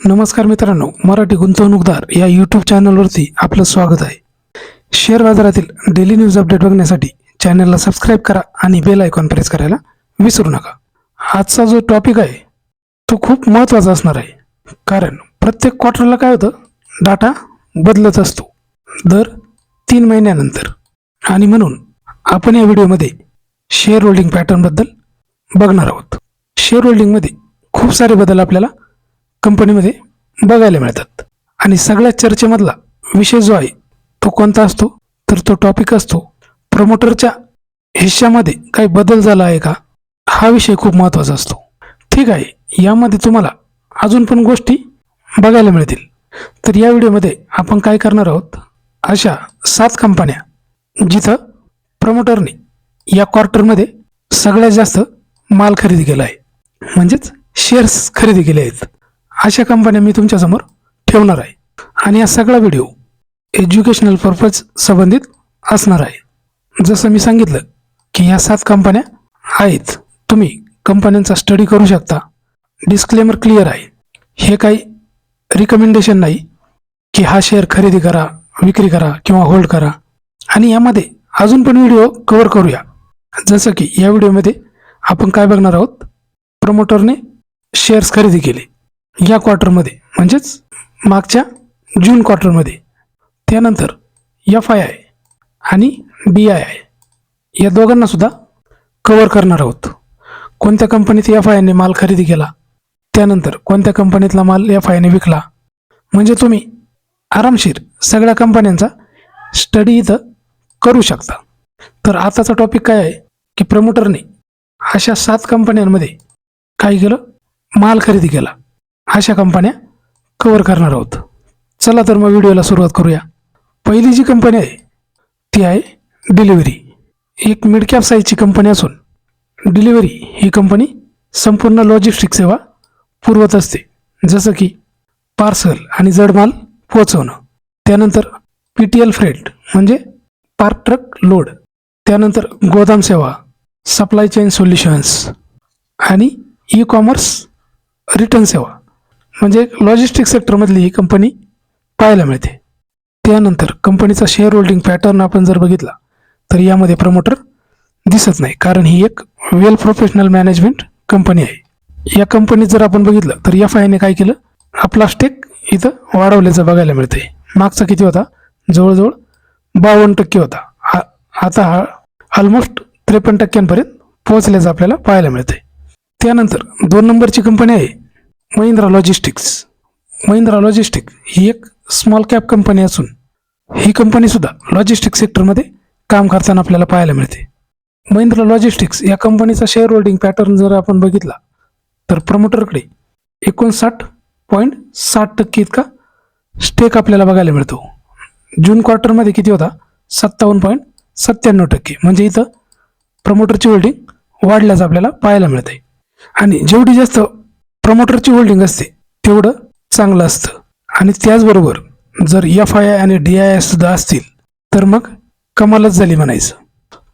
नमस्कार मित्रांनो मराठी गुंतवणूकदार या यूट्यूब चॅनलवरती आपलं स्वागत आहे. शेअर बाजारातील डेली न्यूज अपडेट बघण्यासाठी चॅनलला सबस्क्राईब करा आणि बेल आयकॉन प्रेस करायला विसरू नका. आजचा जो टॉपिक आहे तो खूप महत्त्वाचा असणार आहे. कारण प्रत्येक क्वार्टरला काय होतं? डाटा बदलत असतो. दर तीन महिन्यानंतर. आणि म्हणून आपण या व्हिडिओमध्ये शेअर होल्डिंग पॅटर्नबद्दल बघणार आहोत. शेअर होल्डिंगमध्ये खूप सारे बदल आपल्याला कंपनीमध्ये बघायला मिळतात. आणि सगळ्या चर्चेमधला विषय जो आहे तो कोणता असतो? तर तो टॉपिक असतो प्रमोटरच्या हिश्श्यामध्ये काही बदल झाला आहे का? हा विषय खूप महत्त्वाचा असतो. ठीक आहे यामध्ये तुम्हाला अजून पण गोष्टी बघायला मिळतील. तर या व्हिडिओमध्ये आपण काय करणार आहोत? अशा सात कंपन्या जिथं प्रमोटरने या क्वार्टरमध्ये सगळ्यात जास्त माल खरेदी केला आहे. म्हणजेच शेअर्स खरेदी केले आहेत. अशा कंपन्या मी तुमच्यासमोर ठेवणार आहे. आणि हा सगळा व्हिडिओ एज्युकेशनल पर्पज संबंधित असणार आहे. जसं मी सांगितलं की या सात कंपन्या आहेत. तुम्ही कंपन्यांचा स्टडी करू शकता. डिस्क्लेमर क्लिअर आहे. हे काही रिकमेंडेशन नाही की हा शेअर खरेदी करा विक्री करा किंवा होल्ड करा. आणि यामध्ये अजून पण व्हिडिओ कव्हर करूया. जसं की या व्हिडिओमध्ये आपण काय बघणार आहोत? प्रमोटरने शेअर्स खरेदी केले. या क्वार्टरमध्ये म्हणजेच मागच्या जून क्वार्टरमध्ये त्यानंतर एफ आय आय आणि डी आय आय या दोघांनासुद्धा कवर करणार आहोत. कोणत्या कंपनीत एफ आय आयने माल खरेदी केला त्यानंतर कोणत्या कंपनीतला माल एफ आयने विकला म्हणजे तुम्ही आरामशीर सगळ्या कंपन्यांचा स्टडी इथं करू शकता. तर आताचा टॉपिक काय आहे की प्रमोटरने अशा सात कंपन्यांमध्ये काय केलं? माल खरेदी केला. अशा कंपन्या कवर करणार आहोत. चला तर मग व्हिडिओला सुरुवात करूया. पहिली जी कंपनी आहे ती आहे डिलिव्हरी. एक मिडकॅप साईजची कंपनी असून डिलिव्हरी ही कंपनी संपूर्ण लॉजिस्टिक सेवा पुरवत असते. जसं की पार्सल आणि जडमाल पोचवणं त्यानंतर पी टी एल फ्रेट म्हणजे पार्क ट्रक लोड त्यानंतर गोदाम सेवा सप्लाय चेन सोल्युशन्स आणि ई कॉमर्स रिटर्न सेवा. म्हणजे लॉजिस्टिक सेक्टरमधली ही कंपनी पाहायला मिळते. त्यानंतर कंपनीचा शेअर होल्डिंग पॅटर्न आपण जर बघितला तर यामध्ये प्रमोटर दिसत नाही. कारण ही एक वेल प्रोफेशनल मॅनेजमेंट कंपनी आहे. या कंपनीत जर आपण बघितलं तर एफ आयने काय केलं? आपला स्टेक इथं वाढवल्याचं बघायला मिळते मागचा किती होता? जवळजवळ बावन्न टक्के होता. हा आता हा ऑलमोस्ट त्रेपन्न टक्क्यांपर्यंत पोहोचल्याचं आपल्याला पाहायला मिळते त्यानंतर दोन नंबरची कंपनी आहे महिंद्रा लॉजिस्टिक्स. महिंद्रा लॉजिस्टिक ही एक स्मॉल कॅप कंपनी असून ही कंपनीसुद्धा लॉजिस्टिक सेक्टरमध्ये काम करताना आपल्याला पाहायला मिळते. महिंद्रा लॉजिस्टिक्स या कंपनीचा शेअर होल्डिंग पॅटर्न जर आपण बघितला तर प्रमोटरकडे एकोणसाठ पॉईंट साठ टक्के इतका स्टेक आपल्याला बघायला मिळतो. जून क्वार्टरमध्ये किती होता? सत्तावन्न पॉईंट सत्त्याण्णव टक्के. म्हणजे इथं प्रमोटरची होल्डिंग वाढल्याचं आपल्याला पाहायला मिळते आणि जेवढी जास्त प्रमोटरची होल्डिंग असते तेवढं चांगलं असतं. आणि त्याचबरोबर जर एफ आय आय आणि डी आय आय सुद्धा असतील तर मग कमालच झाली म्हणायचं.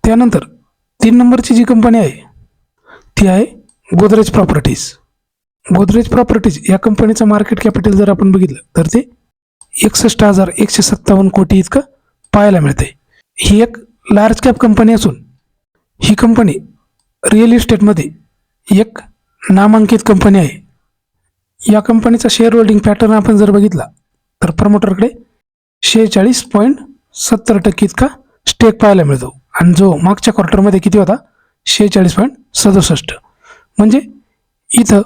त्यानंतर तीन नंबरची जी कंपनी आहे ती आहे गोदरेज प्रॉपर्टीज गोदरेज प्रॉपर्टीज या कंपनीचं मार्केट कॅपिटल जर आपण बघितलं तर ते एकसष्ट हजार एकशे सत्तावन्न कोटी इतकं पाहायला मिळते ही एक लार्ज कॅप कंपनी असून ही कंपनी रिअल इस्टेटमध्ये एक नामांकित कंपनी आहे. या कंपनीचा शेअर होल्डिंग पॅटर्न आपण जर बघितला तर प्रमोटरकडे शेहेचाळीस पॉईंट सत्तर टक्के इतका स्टेक पाहायला मिळतो. आणि जो मागच्या क्वार्टरमध्ये किती होता? शेहेचाळीस पॉईंट सदुसष्ट. म्हणजे इथं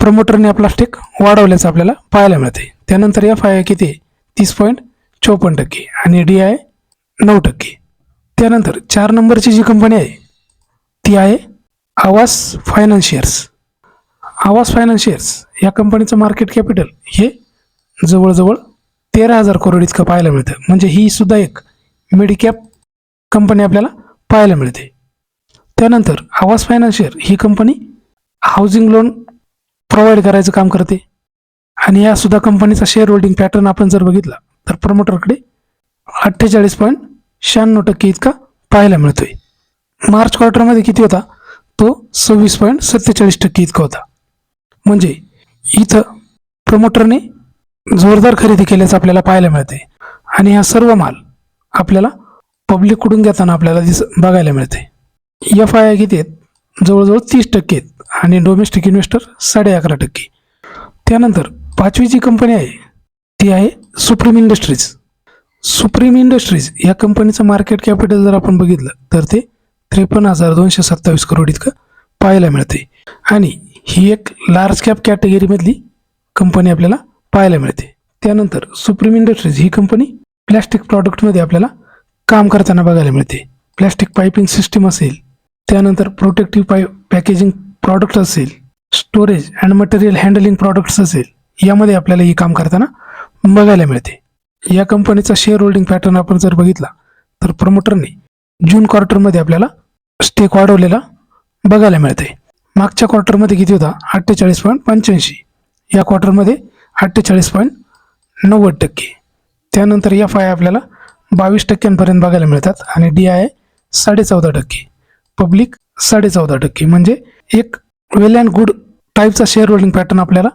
प्रमोटरने आपला स्टेक वाढवल्याचं आपल्याला पाहायला मिळते त्यानंतर एफ आय आय किती तीस पॉईंट चोपन्न टक्के. आणि डी आय नऊ टक्के. त्यानंतर चार नंबरची जी कंपनी आहे ती आहे आवास फायनान्शियर्स आवास फायनान्शियर्स या कंपनीचं मार्केट कॅपिटल हे जवळजवळ तेरा हजार करोड इतकं पाहायला मिळतं. म्हणजे ही सुद्धा एक मेडिकॅप कंपनी आपल्याला पाहायला मिळते. त्यानंतर आवास फायनान्शियर ही कंपनी हाऊसिंग लोन प्रोव्हाइड करायचं काम करते. आणि या सुद्धा कंपनीचा शेअर होल्डिंग पॅटर्न आपण जर बघितला तर प्रमोटरकडे अठ्ठेचाळीस पॉईंट शहाण्णव टक्के इतका पाहायला मिळतोय. मार्च क्वार्टरमध्ये किती होता? तो सव्वीस पॉईंट सत्तेचाळीस टक्के इतका होता. म्हणजे इथं प्रमोटरने जोरदार खरेदी केल्याचं आपल्याला पाहायला मिळते. आणि हा सर्व माल आपल्याला पब्लिककडून घेताना आपल्याला दिस बघायला मिळते. एफ आय आय किती आहेत? जवळजवळ तीस टक्के आहेत. आणि डोमेस्टिक इन्व्हेस्टर साडे अकरा टक्के. त्यानंतर पाचवी जी कंपनी आहे ती आहे सुप्रीम इंडस्ट्रीज सुप्रीम इंडस्ट्रीज या कंपनीचं मार्केट कॅपिटल जर आपण बघितलं तर ते त्रेपन्न हजार दोनशे सत्तावीस करोड इतकं पाहायला मिळते. आणि ही एक लार्ज कॅप कॅटेगरीमधली कंपनी आपल्याला पाहायला मिळते. त्यानंतर सुप्रीम इंडस्ट्रीज ही कंपनी प्लॅस्टिक प्रॉडक्टमध्ये आपल्याला काम करताना बघायला मिळते. प्लॅस्टिक पाईपिंग सिस्टीम असेल त्यानंतर प्रोटेक्टिव्ह पाय पॅकेजिंग प्रॉडक्ट असेल storage and material handling products असेल यामध्ये आपल्याला ही काम करताना बघायला मिळते. या कंपनीचा शेअर होल्डिंग पॅटर्न आपण जर बघितला तर प्रमोटरने जून क्वार्टरमध्ये आपल्याला स्टेक वाढवलेला बघायला मिळते. मागच्या क्वार्टरमध्ये किती होता? अठ्ठेचाळीस पॉईंट पंच्याऐंशी. या क्वार्टरमध्ये अठ्ठेचाळीस पॉईंट नव्वद टक्के. त्यानंतर एफ आय आपल्याला बावीस टक्क्यांपर्यंत बघायला मिळतात आणि डी आय साडेचौदा टक्के. पब्लिक साडेचौदा टक्के. म्हणजे एक वेल अँड गुड टाईपचा शेअर होल्डिंग पॅटर्न आपल्याला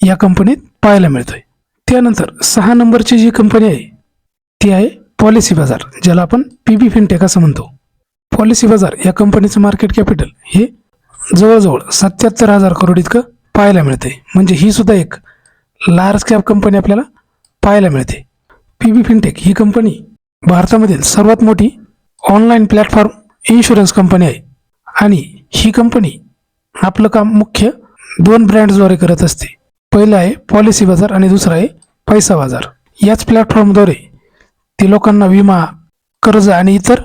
या कंपनीत पाहायला मिळतोय. त्यानंतर सहा नंबरची जी कंपनी आहे ती आहे पॉलिसी बाजार ज्याला आपण पी बी फिनटेक असं म्हणतो. पॉलिसी बाजार या कंपनीचं मार्केट कॅपिटल हे जवळजवळ सत्याहत्तर हजार करोड इतकं पाहायला मिळते म्हणजे ही सुद्धा एक लार्ज कॅप कंपनी आपल्याला पाहायला मिळते पी बी फिनटेक ही कंपनी भारतामधील सर्वात मोठी ऑनलाईन प्लॅटफॉर्म इन्शुरन्स कंपनी आहे. आणि ही कंपनी आपलं काम मुख्य दोन ब्रँड्सद्वारे करत असते. पहिलं आहे पॉलिसी बाजार आणि दुसरं आहे पैसा बाजार याच प्लॅटफॉर्मद्वारे ती लोकांना विमा कर्ज आणि इतर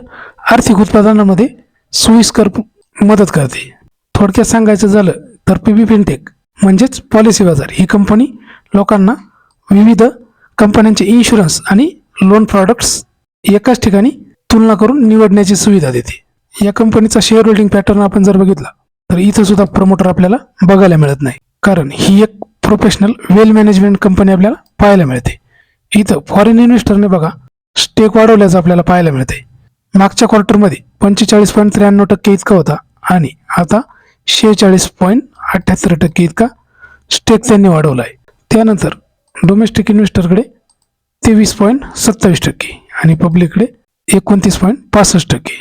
आर्थिक उत्पादनांमध्ये सोयीस्कर मदत करते. थोडक्यात सांगायचं झालं तर पी बी फिनटेक म्हणजेच पॉलिसी बाजार ही कंपनी लोकांना विविध कंपन्यांचे इन्शुरन्स आणि लोन प्रॉडक्ट्स एकाच ठिकाणी तुलना करून निवडण्याची सुविधा देते. या कंपनीचा शेअर होल्डिंग पॅटर्न आपण जर बघितला तर इथं सुद्धा प्रमोटर आपल्याला बघायला मिळत नाही. कारण ही एक प्रोफेशनल वेल मॅनेजमेंट कंपनी आपल्याला पाहायला मिळते. इथं फॉरेन इन्व्हेस्टरने बघा स्टेक वाढवल्याचं आपल्याला पाहायला मिळते मागच्या क्वार्टरमध्ये पंचेचाळीस पॉईंट त्र्याण्णव टक्के इतका होता आणि आता शेहेचाळीस पॉईंट अठ्ठ्याहत्तर टक्के इतका स्टेक त्यांनी वाढवला आहे त्यानंतर डोमेस्टिक इन्व्हेस्टरकडे तेवीस पॉईंट सत्तावीस टक्के आणि पब्लिककडे एकोणतीस पॉईंट पासष्ट टक्के.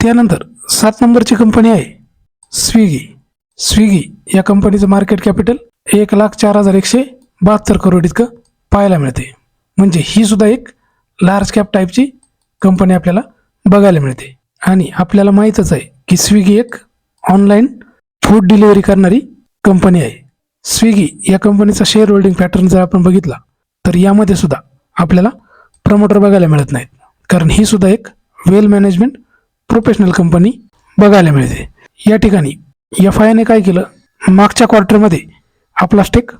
त्यानंतर सात नंबरची कंपनी आहे स्विगी स्विगी या कंपनीचं मार्केट कॅपिटल एक लाख चार हजार एकशे बहात्तर करोड इतकं पाहायला मिळते. म्हणजे ही सुद्धा एक लार्ज कॅप टाईपची कंपनी आपल्याला बघायला मिळते. आणि आपल्याला माहीतच आहे की स्विगी एक ऑनलाईन फूड डिलिव्हरी करणारी कंपनी आहे. स्विगी या कंपनीचा शेअर होल्डिंग पॅटर्न जर आपण बघितला तर यामध्ये सुद्धा आपल्याला प्रमोटर बघायला मिळत नाहीत. कारण ही सुद्धा एक वेल मॅनेजमेंट प्रोफेशनल कंपनी बघायला मिळते. या ठिकाणी एफ आय ने काय केलं मागच्या क्वार्टरमध्ये आपला स्टेक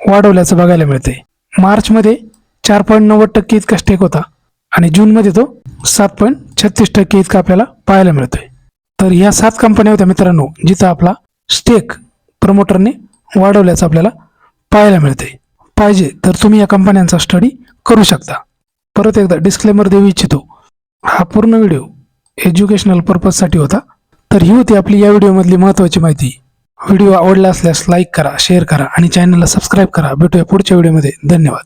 वाढवल्याचं बघायला मिळते मार्चमध्ये चार पॉईंट नव्वद टक्के इतका स्टेक होता आणि जूनमध्ये तो सात पॉईंट छत्तीस टक्के इतका आपल्याला पाहायला मिळतोय. तर या सात कंपन्या होत्या मित्रांनो जिथं आपला स्टेक प्रमोटरने वाढवल्याचं आपल्याला पाहायला मिळते पाहिजे तर तुम्ही या कंपन्यांचा स्टडी करू शकता. परत एकदा डिस्क्लेमर देऊ इच्छितो हा पूर्ण व्हिडिओ एज्युकेशनल पर्पजसाठी होता. तर ही होती आपली या व्हिडिओमधली महत्त्वाची माहिती. व्हिडिओ आवडला असल्यास लाईक करा शेअर करा आणि चॅनलला सबस्क्राईब करा. भेटूया पुढच्या व्हिडिओमध्ये धन्यवाद.